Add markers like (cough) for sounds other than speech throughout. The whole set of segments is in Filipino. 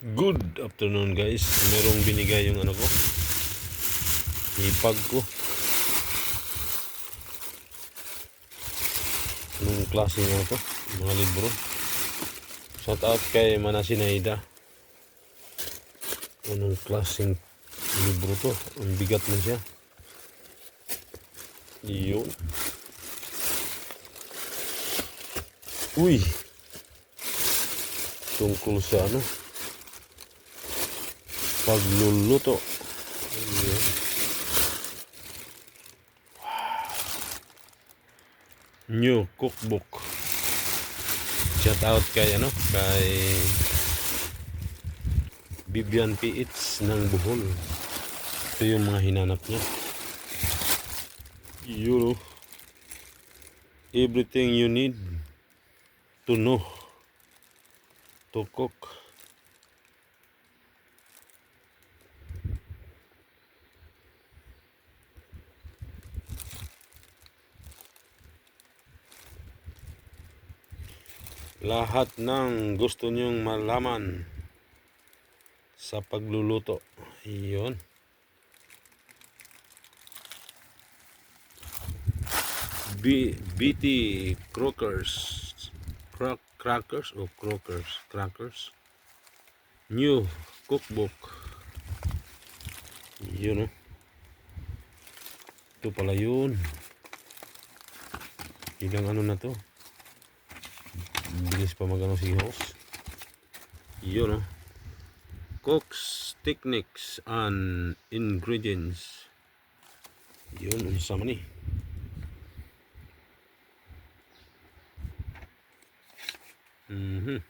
Good afternoon guys. Merong binigay yung ano ko. Ipag ko. Anong klase nga to? Mga libro. Shout out kay Manasinaida. Anong klaseng libro to? Ang bigat na siya. Yun. Uy! Tungkol sa ano? Pagluluto. Ayan. New cookbook. Shout out kay ano, kay Bibian PH ng Bohol. Ito yung mga hinanap niya. You everything you need to know to cook. Lahat ng gusto nyong malaman sa pagluluto. Iyon. B BT Crockers. Crack crackers o crockers? Crackers. New cookbook. Yun oh. Ito pala yun. Ilang ano na to? Bilis pa magano si host yun oh. Cooks techniques and ingredients. Yun unsa man ni. Mhm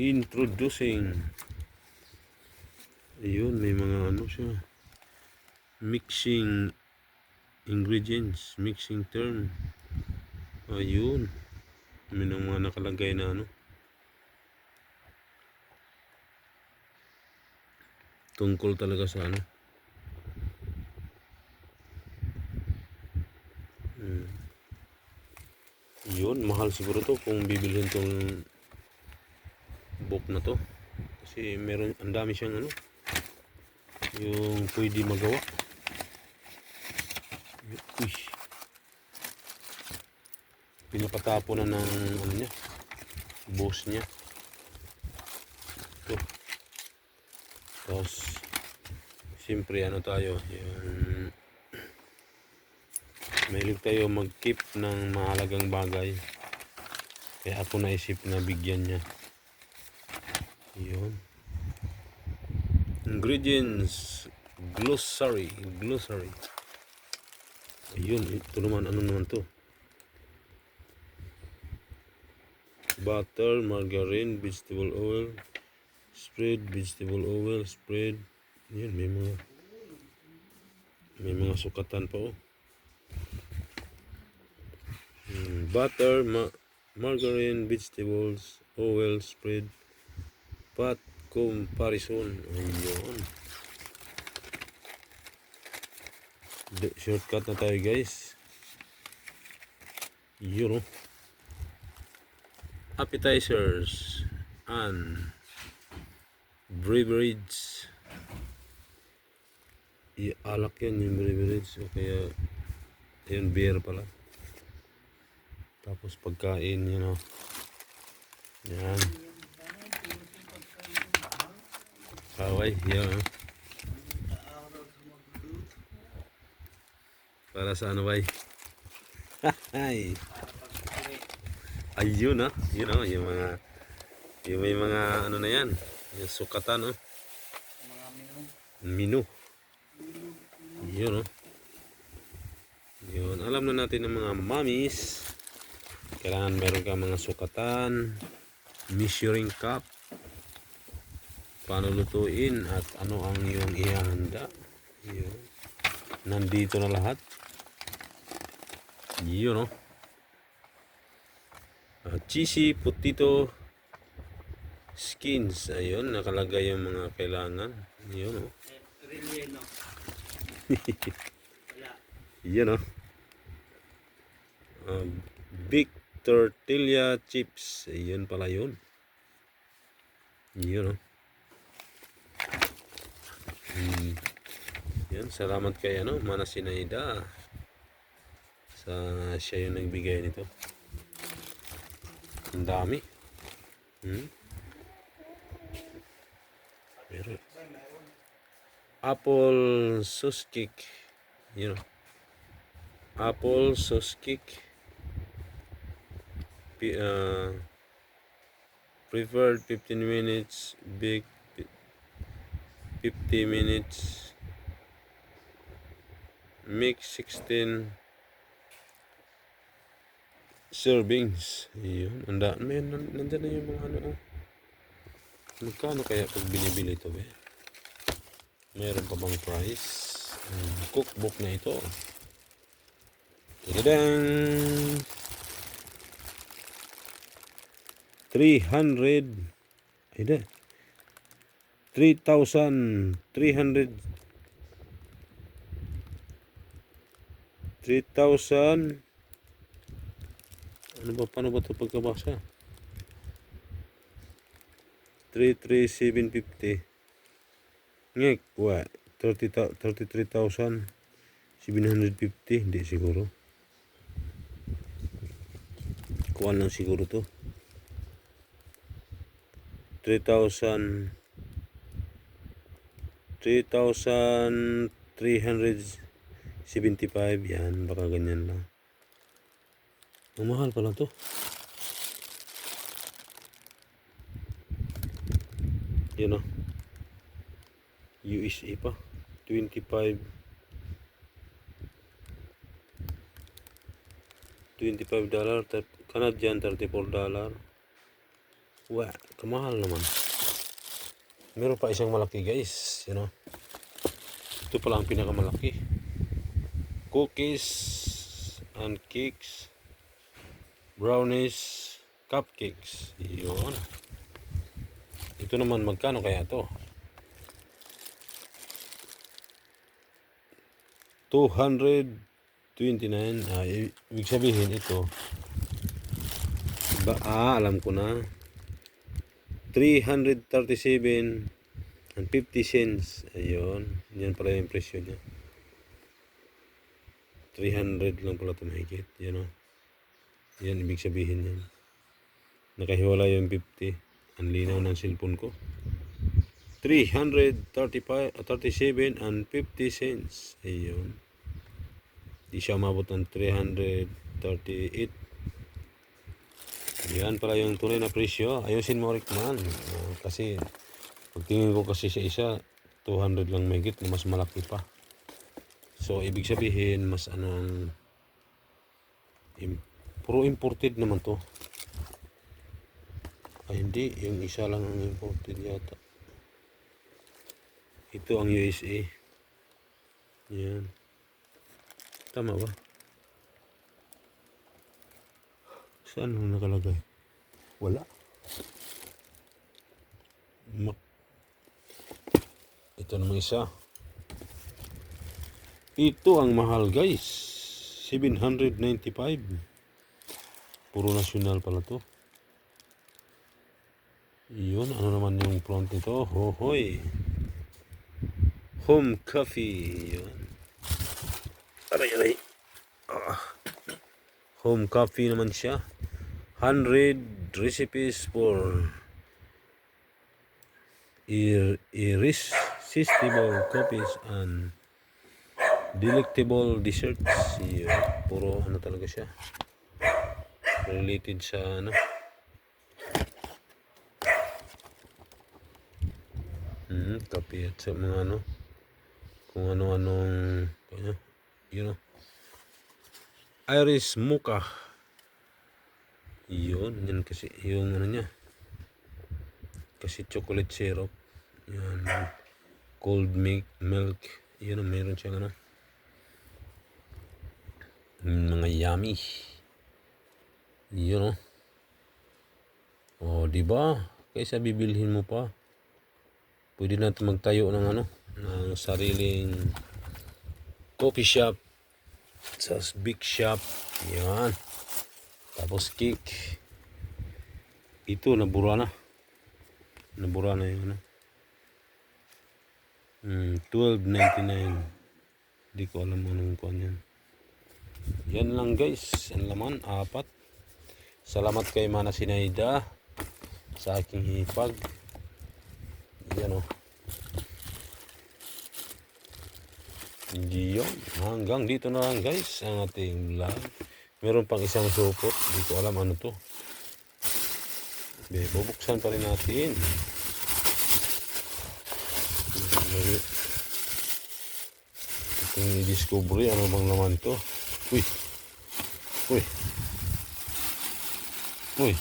introducing. Ayun may mga ano siya. Mixing ingredients mixing term. Ayun. May ng mga nakalagay na ano. Tungkol talaga sa ano. Hmm. yun mahal siguro to kung bibilhin tong book na to. Kasi meron ang dami siyang ano yung pwede magawa Uy. Pinapatapo na ng ano niya. Boss niya. Ito. Tapos siyempre ano tayo, yung mahilig tayo mag-keep ng mahalagang bagay. Kaya ako naisip na bigyan niya. Yun. Ingredients glossary, glossary. Ayun, ito naman, ano naman to? Butter, margarine, vegetable oil, spread, vegetable oil, spread. Yan, may mga may mga sukatan pa oh. Hmm, butter, ma margarine, vegetables, oil, spread, pot comparison. Ayun. Di- shortcut na tayo guys. Yun oh. Appetizers and beverage i-alak yan yung beverage o kaya yun beer pala. Tapos pagkain yun oh. Yan. Kaway yan oh Para sa ano bay? Ay. Ayun ah. Yun oh, yung mga yung may mga ano na yan. Yung sukatan oh. Menu. Yun oh. Yun. Alam na natin ng mga mommies. Kailangan meron ka mga sukatan. Measuring cup. Paano lutuin at ano ang iyong ihahanda. Yun. Nandito na lahat. Yun no. Uh, cheesy potato skins. Ayun, nakalagay yung mga kailangan. Yun no. Relleno. Wala. Yun no. Uh, big tortilla chips. Ayun pala yun. Yun, oh. Hmm. Yan, salamat kay ano, Mana Sinaida. Sa siya yung nagbigay nito. Ang dami. Hmm? Pero, apple sauce cake. You know. Apple sauce cake. Pi- uh, preferred 15 minutes. Big 50 minutes. Mix 16 servings. Yun. Anda, may nan- nandyan na yung mga ano. oh. Magkano kaya pag binibili ito, be? Meron pa bang price? Hmm, cookbook na ito. Tadadang! 300 Ay, da. 3,300 3,000 ano ba, paano ba ito pagkabasa? 33750 ngek, wa 30, 33,750 hindi siguro. Kuha lang siguro to. 3,000 3,375 yan baka ganyan lang ang mahal pala to yun o USA pa 25 25 dollar Canadian 34 dollar Wah, kamahal naman. Meron pa isang malaki guys, you know. Ito pala ang pinakamalaki. Cookies and cakes. Brownies, cupcakes. Yun. Ito naman magkano kaya to? 229 ah, ibig sabihin ito ba, ah, alam ko na 337 and 50 cents. Ayun. Yan pala yung presyo niya. 300 lang pala ito mahigit. Yan o. Yan ibig sabihin yan. Nakahiwala yung 50. Ang linaw ng cellphone ko. 335, ah, 37 and 50 cents. Ayun. Di siya umabot ng 338 yan pala yung tunay na presyo. Ayusin mo Rickman. Uh, kasi pagtingin ko kasi sa isa 200 lang mahigit na mas malaki pa. So ibig sabihin mas anong puro imported naman to. Ay hindi, yung isa lang ang imported yata. Ito ang USA. Yan. Tama ba? Saan mo nakalagay? Wala. Mak Ito namang isa. Ito ang mahal guys. 795. Puro nasyonal pala to. Yun, ano naman yung front nito? Hohoy. Home coffee. Yun. Aray, aray. Ah. Home coffee naman siya. 100 recipes for ir irresistible coffees and delectable desserts. Yun. Puro ano talaga siya. Related sa ano. Hmm, kape at sa mga ano. Kung ano-anong ano, you know. Iris Mocha. Yun, yan kasi yung ano niya. Kasi chocolate syrup. Yan. Cold milk, milk. Yun, meron siyang ano. Mga yummy. Yun oh. Oh, di ba? Kaysa bibilhin mo pa. Pwede natin magtayo ng ano, ng sariling coffee shop sa big shop. Yan. Tapos cake. Ito, nabura na. Nabura na yung ano. Hmm, 12.99. Hindi ko alam anong kuan yan. Yan lang guys. Ang laman, apat. Salamat kay Mana Sinaida sa aking hipag. Yan o. Yun. Hanggang dito na lang guys ang ating vlog. Meron pang isang supot. Hindi ko alam ano to. Be, bubuksan pa rin natin. Itong i-discovery. Ano bang laman to? Uy. Uy. Uy.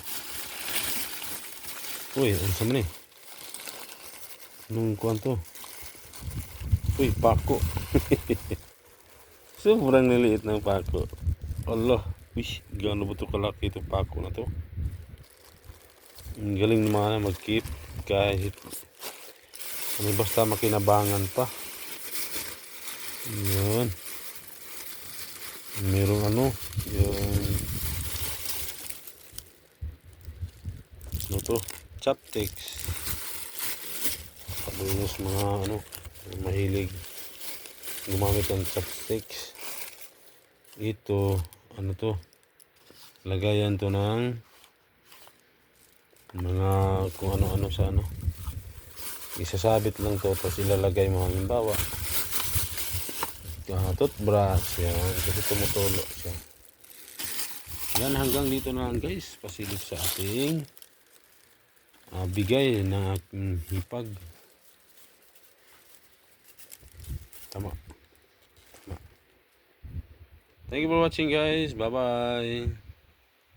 Uy, ano sa mani? Anong kuwan to? Uy, pako. (laughs) Sobrang niliit ng pako. Allah, wish, gaano ba ito kalaki itong pako na to? Ang galing naman na mag-keep kahit ano basta makinabangan pa. Yun. Merong ano, yung ano to, chopsticks. Kabunos mga ano, mahilig gumamit ng chopsticks. Ito, ano to, lagayan to ng mga kung ano-ano sa ano. Isasabit lang to, tapos ilalagay mo halimbawa. Uh, toothbrush, yan, kasi tumutulo siya. Yan, hanggang dito na lang guys, pasilip sa ating ah, bigay ng aking hipag. Tama. Tama. Thank you for watching guys. Bye-bye.